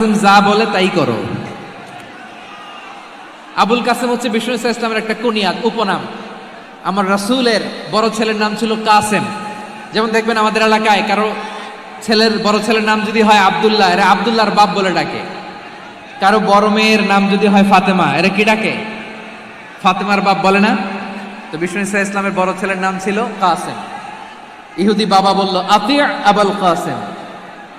যা বলে তাই করো। আবুল কাসেম হচ্ছে বিষ্ণু ইসলামের একটা উপনাম। আমার রাসূলের বড় ছেলের নাম ছিল কাসেম। যেমন দেখবেন আমাদের এলাকায় কারও ছেলের বড় ছেলের নাম যদি হয় আব্দুল্লাহ, এরা আব্দুল্লাহর বাপ বলে ডাকে। কারও বড় মেয়ের নাম যদি হয় ফাতেমা, এরা কি ডাকে? ফাতেমার বাপ বলে না? তো বিষ্ণু ইসা ইসলামের বড় ছেলের নাম ছিল কাসেম। ইহুদি বাবা বলল আতিয়া আবুল কাসেম।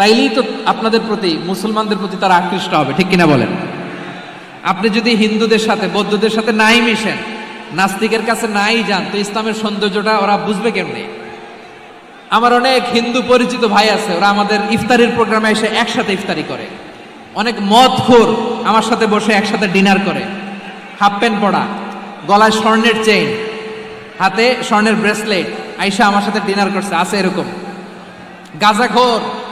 তাইলেই তো আপনাদের প্রতি, মুসলমানদের প্রতি তারা আকৃষ্ট হবে, ঠিক কিনা বলেন? আপনি যদি হিন্দুদের সাথে, বৌদ্ধদের সাথে নাই মিশেন, নাস্তিকের কাছে নাই যান, তো ইসলামের সৌন্দর্যটা ওরা বুঝবে কেমনে? আমার অনেক হিন্দু পরিচিত ভাই আছে, ওরা আমাদের ইফতারির প্রোগ্রামে এসে একসাথে ইফতারি করে। অনেক মদ খোর আমার সাথে বসে একসাথে ডিনার করে। হাফ প্যান্ট পরা গলায় স্বর্ণের চেইন, হাতে স্বর্ণের ব্রেসলেট, আইসা আমার সাথে ডিনার করছে, আছে এরকম। গাজাখোর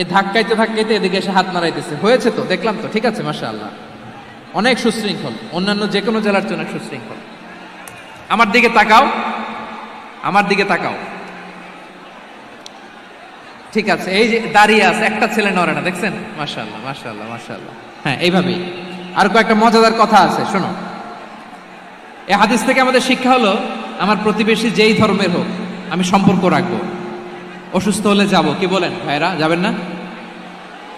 এই ধাক্কাইতে ধাক্কাইতে এদিকে এসে হাত নাড়াইতেছে। হয়েছে তো, দেখলাম তো, ঠিক আছে মাসা আল্লাহ অনেক সুশৃঙ্খল, অন্যান্য যে কোনো জেলার জন্য সুশৃঙ্খল। আমার দিকে তাকাও, আমার দিকে তাকাও। ঠিক আছে, এই যে দাঁড়িয়ে আছে, একটা ছেলে নড়ে না, দেখছেন? মাশাল্লাহ মাশাল্লাহ মাশাল্লাহ হ্যাঁ এইভাবেই। আর কয়েকটা মজাদার কথা আছে, শোনো। এ হাদিস থেকে আমাদের শিক্ষা হলো, আমার প্রতিবেশী যেই ধর্মের হোক, আমি সম্পর্ক রাখব। অসুস্থ হলে যাব, কি বলেন ভাইরা, যাবেন না?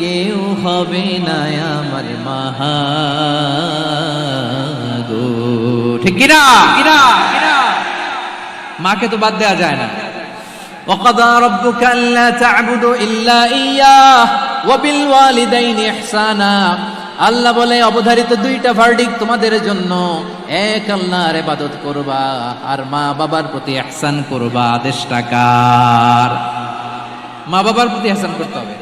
কেউ হবে না আমার মাহা গো ঠিক কিনা কিনা কিনা মাকে তো বাদ দেওয়া যায় না وقضى ربك ألا تعبدوا إلا إياه وبالوالدين إحسانا আল্লাহ বলে অবধারিত দুইটা ভার্ডিক তোমাদের জন্য এক আল্লাহর ইবাদত করবা আর মা বাবার প্রতি ইহসান করবা আদেশ টাকার মা বাবার প্রতি ইহসান করতে হবে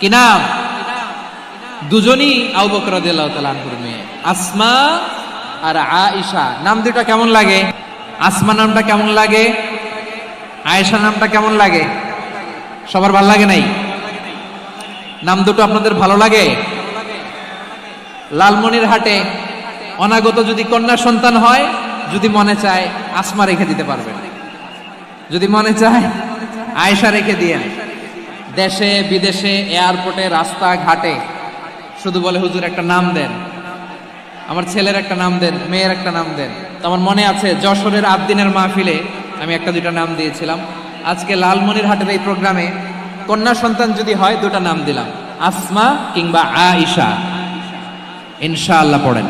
কি নাম? দুজনই আবু বকর রাদি আল্লাহ মেয়ে। আসমা আর আয়েশা। নাম দুটা কেমন লাগে? আসমা নামটা কেমন লাগে? আয়েশা নামটা কেমন লাগে? সবার ভালো লাগে নাই? নাম দুটো আপনাদের ভালো লাগে? লালমনির হাটে অনাগত যদি কন্যা সন্তান হয়, যদি মনে চায় আসমা রেখে দিতে পারবেন। যদি মনে চায় আয়েশা রেখে দিয়েন দেশে, বিদেশে, এয়ারপোর্টে রাস্তা ঘাটে শুধু বলে, হুজুর, একটা নাম দেন। আমার ছেলের একটা নাম দেন, মেয়ের একটা নাম দেন। তো আমার মনে আছে, যশোরের আট দিনের মাহফিলে আমি একটা দুইটা নাম দিয়েছিলাম। আজকে লালমনির হাটের এই প্রোগ্রামে কন্যা সন্তান যদি হয়, দুটা নাম দিলাম। আসমা কিংবা আইসা ইনশাআল্লাহ পড়েন।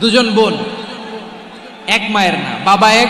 দুজন বোন। এক মায়ের না বাবা এক